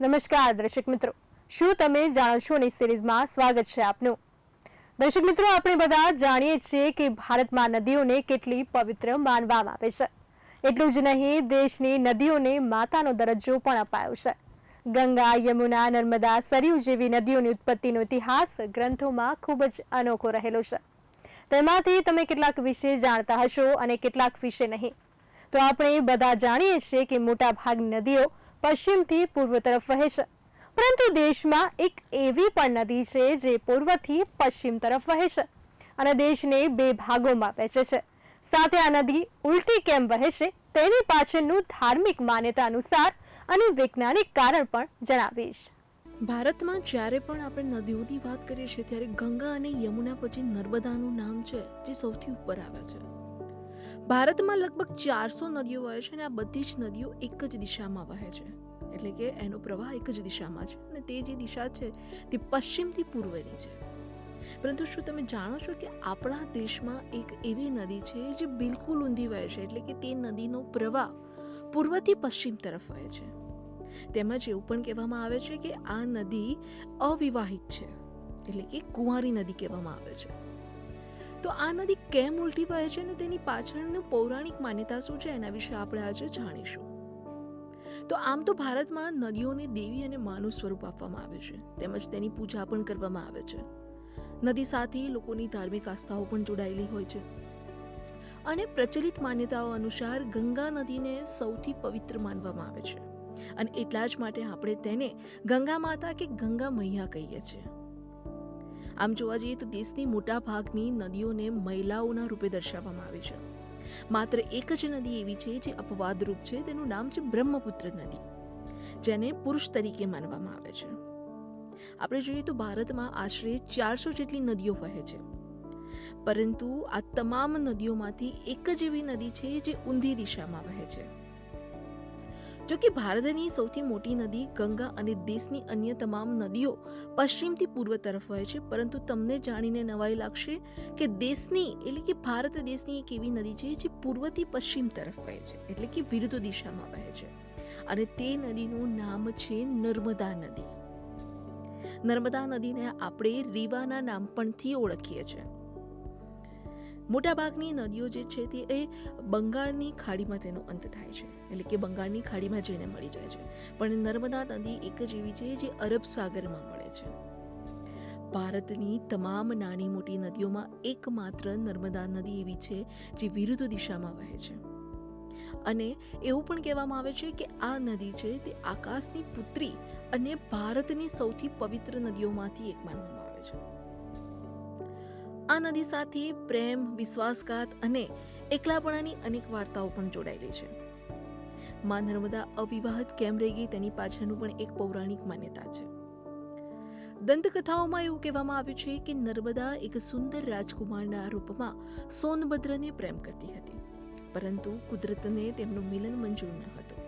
નમસ્કાર, દર્શક મિત્રો. શું તમે જાણો છો ની સિરીઝમાં સ્વાગત છે આપનું? દર્શક મિત્રો, આપણે બધા જાણીએ છીએ કે ભારતમાં નદીઓને કેટલી પવિત્ર માનવામાં આવે છે. એટલું જ નહીં, દેશની નદીઓને માતાનો દરજ્જો પણ અપાયો છે. ગંગા, યમુના, નર્મદા, સરયુ જેવી નદીઓની ઉત્પત્તિનો ઇતિહાસ ગ્રંથોમાં ખૂબ જ અનોખો રહેલો છે. તેમાંથી તમે કેટલાક વિશે જાણતા હશો અને કેટલાક વિશે નહીં. તો આપણે બધા જાણીએ છીએ કે મોટાભાગની નદીઓ પશ્ચિમથી પૂર્વ તરફ વહે છે. પરંતુ દેશમાં એક એવી પણ નદી છે જે પૂર્વથી પશ્ચિમ તરફ વહે છે અને દેશને બે ભાગોમાં વહેંચે છે. સાથે આ નદી ઉલટી કેમ વહે છે તેની પાછળનું ધાર્મિક માન્યતા અનુસાર અને વૈજ્ઞાનિક કારણ પણ જણાવીશ. ભારતમાં જ્યારે પણ આપણે નદીઓની વાત કરીએ છીએ ત્યારે ગંગા અને યમુના પછી નર્મદાનું નામ છે જે સૌથી ઉપર આવે છે. ભારતમાં લગભગ ચારસો નદીઓ વહે છે અને આ બધી જ નદીઓ એક જ દિશામાં વહે છે. એટલે કે એનો પ્રવાહ એક જ દિશામાં છે અને તે જે દિશા છે તે પશ્ચિમથી પૂર્વની છે. પરંતુ શું તમે જાણો છો કે આપણા દેશમાં એક એવી નદી છે જે બિલકુલ ઊંધી વહે છે? એટલે કે તે નદીનો પ્રવાહ પૂર્વથી પશ્ચિમ તરફ વહે છે. તેમજ એવું પણ કહેવામાં આવે છે કે આ નદી અવિવાહિત છે. એટલે કે કુંવારી નદી કહેવામાં આવે છે. તો આ નદી કેમ ઉલટી વહે છે અને તેની પાછળનું પૌરાણિક માન્યતા શું છે એના વિશે આપણે આજે જાણીશું. તો આમ તો ભારતમાં નદીઓને દેવી અને માનું સ્વરૂપ આપવામાં આવે છે, તેમજ તેની પૂજા પણ કરવામાં આવે છે. નદી સાથે લોકોની ધાર્મિક આસ્થાઓ પણ જોડાયેલી હોય છે. અને પ્રચલિત માન્યતાઓ અનુસાર ગંગા નદીને સૌથી પવિત્ર માનવામાં આવે છે. અને એટલા જ માટે આપણે તેને ગંગા માતા કે ગંગા મૈયા કહીએ છીએ. આમ જોવા જઈએ તો દેશની મોટા ભાગની નદીઓને મહિલાઓના રૂપે દર્શાવવામાં આવી છે. માત્ર એક જ નદી એવી છે જે અપવાદરૂપ છે, તેનું નામ છે બ્રહ્મપુત્ર નદી, જેને પુરુષ તરીકે માનવામાં આવે છે. આપણે જોઈએ તો ભારતમાં આશરે ચારસો જેટલી નદીઓ વહે છે. પરંતુ આ તમામ નદીઓમાંથી એક જ એવી નદી છે જે ઊંધી દિશામાં વહે છે. જો કે ભારતની સૌથી મોટી નદી ગંગા અને દેશની અન્ય તમામ નદીઓ પશ્ચિમથી પૂર્વ તરફ વહે છે. પરંતુ તમને જાણીને નવાઈ લાગશે કે દેશની, એટલે કે ભારત દેશની એક એવી નદી છે જે પૂર્વથી પશ્ચિમ તરફ વહે છે, એટલે કે વિરુદ્ધ દિશામાં વહે છે. અને તે નદીનું નામ છે નર્મદા નદી. નર્મદા નદીને આપણે રીવાના નામ પણથી ઓળખીએ છીએ. મોટાભાગની નદીઓ જે છે તે એ બંગાળની ખાડીમાં તેનો અંત થાય છે. એટલે કે બંગાળની ખાડીમાં જઈને મળી જાય છે. પણ નર્મદા નદી એક જ એવી છે જે અરબ સાગરમાં મળે છે. ભારતની તમામ નાની મોટી નદીઓમાં એકમાત્ર નર્મદા નદી એવી છે જે વિરુદ્ધ દિશામાં વહે છે. અને એવું પણ કહેવામાં આવે છે કે આ નદી છે તે આકાશની પુત્રી અને ભારતની સૌથી પવિત્ર નદીઓમાંથી એક માનવામાં આવે છે. આ નદી સાથે પ્રેમ, વિશ્વાસઘાત અને એકલાપણાની અનેક વાર્તાઓ પણ જોડાયેલી છે. માં નર્મદા અવિવાહિત કેમ રહી ગઈ તેની પાછળનું પણ એક પૌરાણિક માન્યતા છે. દંતકથાઓમાં એવું કહેવામાં આવ્યું છે કે નર્મદા એક સુંદર રાજકુમારના રૂપમાં સોનભદ્રને પ્રેમ કરતી હતી, પરંતુ કુદરતને તેમનું મિલન મંજૂર ન હતું.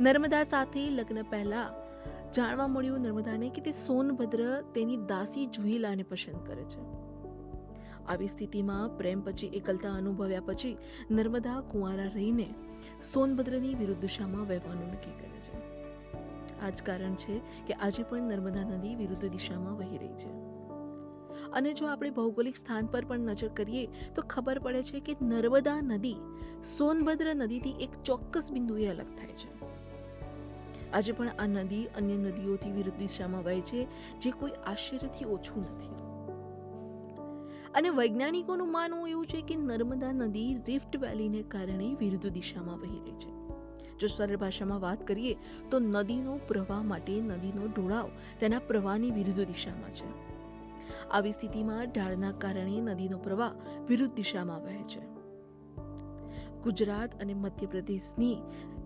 નર્મદા સાથે લગ્ન પહેલા જાણવા મળ્યું નર્મદાને કે તે સોનભદ્ર તેની દાસી જુહિલાને પસંદ કરે છે. આવી સ્થિતિમાં પ્રેમ પછી એકલતા અનુભવ્યા પછી નર્મદા કુંવારા રહીને સોનભદ્રની વિરુદ્ધ દિશામાં વહેવાનું નક્કી કરે છે. આ જ કારણ છે કે આજે પણ નર્મદા નદી વિરુદ્ધ દિશામાં વહી રહી છે. અને જો આપણે ભૌગોલિક સ્થાન પર પણ નજર કરીએ, તો ખબર પડે છે કે નર્મદા નદી સોનભદ્ર નદીથી એક ચોક્કસ બિંદુએ અલગ થાય છે. આજે પણ આ નદી અન્ય નદીઓથી વિરુદ્ધ દિશામાં વહે છે, જે કોઈ આશ્ચર્યથી ઓછું નથી. અને વૈજ્ઞાનિકોનું માનવું એવું છે કે નર્મદા નદી રિફ્ટ વેલીને કારણે વિરુદ્ધ દિશામાં વહી રહી છે. જો સરળ ભાષામાં વાત કરીએ, તો નદીનો પ્રવાહ માટે નદીનો ઢોળાવ તેના પ્રવાહની વિરુદ્ધ દિશામાં છે. આવી સ્થિતિમાં ઢાળના કારણે નદીનો પ્રવાહ વિરુદ્ધ દિશામાં વહે છે. ગુજરાત અને મધ્યપ્રદેશની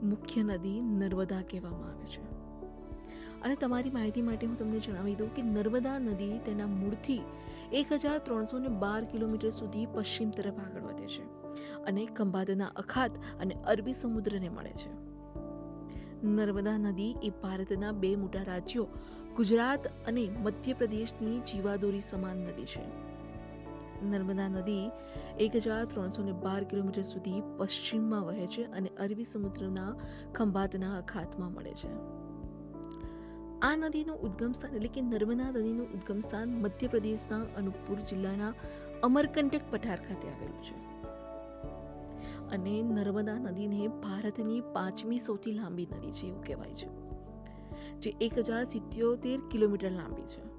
મુખ્ય નદી નર્મદા કહેવામાં આવે છે. અને તમારી માહિતી માટે હું તમને જણાવી દઉં કે નર્મદા નદી તેના મૂળથી એક હજાર ત્રણસો ને બાર કિલોમીટર સુધી પશ્ચિમ તરફ આગળ વધે છે અને ખંભાતના અખાત અને અરબી સમુદ્રને મળે છે. નર્મદા નદી એ ભારતના બે મોટા રાજ્યો, ગુજરાત અને મધ્યપ્રદેશની જીવાદોરી સમાન નદી છે. નર્મદા નદી એક હજાર ત્રણસો ને બાર કિલોમીટર સુધી પશ્ચિમમાં વહે છે અને અરબી સમુદ્રના ખંભાતના અખાતમાં મળે છે. આ નદીનું ઉદ્ગમ સ્થાન એટલે કે નર્મદા નદીનું ઉદ્ગમ સ્થાન મધ્યપ્રદેશના અનુપપુર જિલ્લાના અમરકંટક પઠાર ખાતે આવેલું છે. અને નર્મદા નદીને ભારતની પાંચમી સૌથી લાંબી નદી છે એવું કહેવાય છે. જે એક હજાર સિત્યોતેર કિલોમીટર લાંબી છે.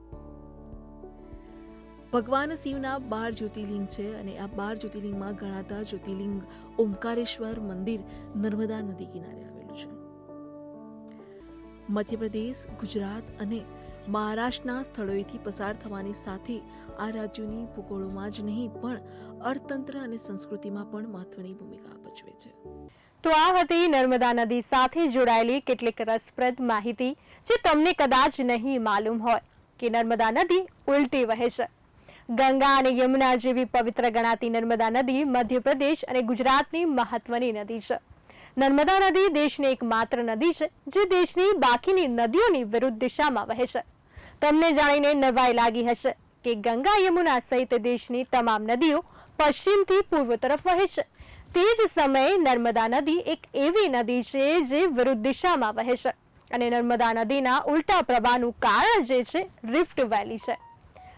ભગવાન શિવના બાર જ્યોતિર્લિંગ છે અને આ બાર જ્યોતિર્લિંગમાં ગણાતા જ્યોતિર્લિંગ ઓમકારેશ્વર મંદિર નર્મદા નદી કિનારે આવે છે મધ્યપ્રદેશ, ગુજરાત અને મહારાષ્ટ્રના સ્થળોએથી પસાર થવાની સાથે આ રાજ્યોની ભૂગોળોમાં જ નહીં, પણ અર્થતંત્ર અને સંસ્કૃતિમાં પણ મહત્વની ભૂમિકા ભજવે છે. તો આ હતી નર્મદા નદી સાથે જોડાયેલી કેટલીક રસપ્રદ માહિતી જે તમને કદાચ નહીં માલુમ હોય, કે નર્મદા નદી ઉલટી વહે છે. ગંગા અને યમુના જેવી પવિત્ર ગણાતી નર્મદા નદી મધ્યપ્રદેશ અને ગુજરાતની મહત્વની નદી છે. નર્મદા નદી દેશની એકમાત્ર નદી છે, જે દેશની બાકીની નદીઓની વિરુદ્ધ દિશામાં વહે છે. તમને જાણીને નવાઈ લાગી હશે કે ગંગા યમુના સહિત દેશની તમામ નદીઓ પશ્ચિમથી પૂર્વ તરફ વહે છે. તે જ સમયે નર્મદા નદી એક એવી નદી છે, જે વિરુદ્ધ દિશામાં વહે છે અને નર્મદા નદીના ઉલટા પ્રવાહનું કારણ જે છે રિફ્ટ વેલી છે.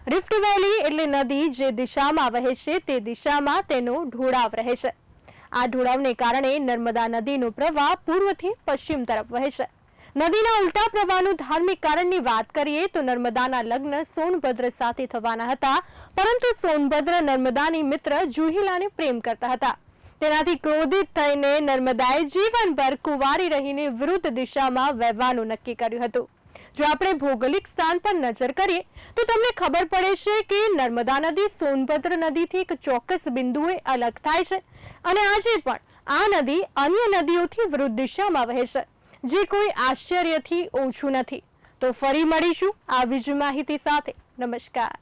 રિફ્ટ વેલી એટલે નદી જે દિશામાં વહે છે, તે દિશામાં તેનો ઢોળાવ રહે છે. આ ઢોળાવને કારણે નર્મદા નદીનો પ્રવાહ પૂર્વથી પશ્ચિમ તરફ વહે છે. નદીના ઉલટા પ્રવાહનું ધાર્મિક કારણની વાત કરીએ તો નર્મદાના લગ્ન સોનભદ્ર સાથે થવાના હતા, પરંતુ સોનભદ્ર નર્મદાની મિત્ર જુહિલાને પ્રેમ કરતા હતા. તેનાથી ક્રોધિત થઈને નર્મદાએ જીવનભર કુંવારી રહીને વિરુદ્ધ દિશામાં વહેવાનું નક્કી કર્યું હતું. જો આપણે ભૌગોલિક સ્થાન પર નજર કરીએ, તો તમને ખબર પડે છે કે નર્મદા નદી સોનભદ્ર નદીથી એક ચોક્કસ બિંદુએ અલગ થાય છે અને આજે પણ આ નદી અન્ય નદીઓથી વૃદ્ધ દિશામાં વહે છે, જે કોઈ આશ્ચર્યથી ઓછું નથી. તો ફરી મળીશું આવી જ માહિતી સાથે. નમસ્કાર.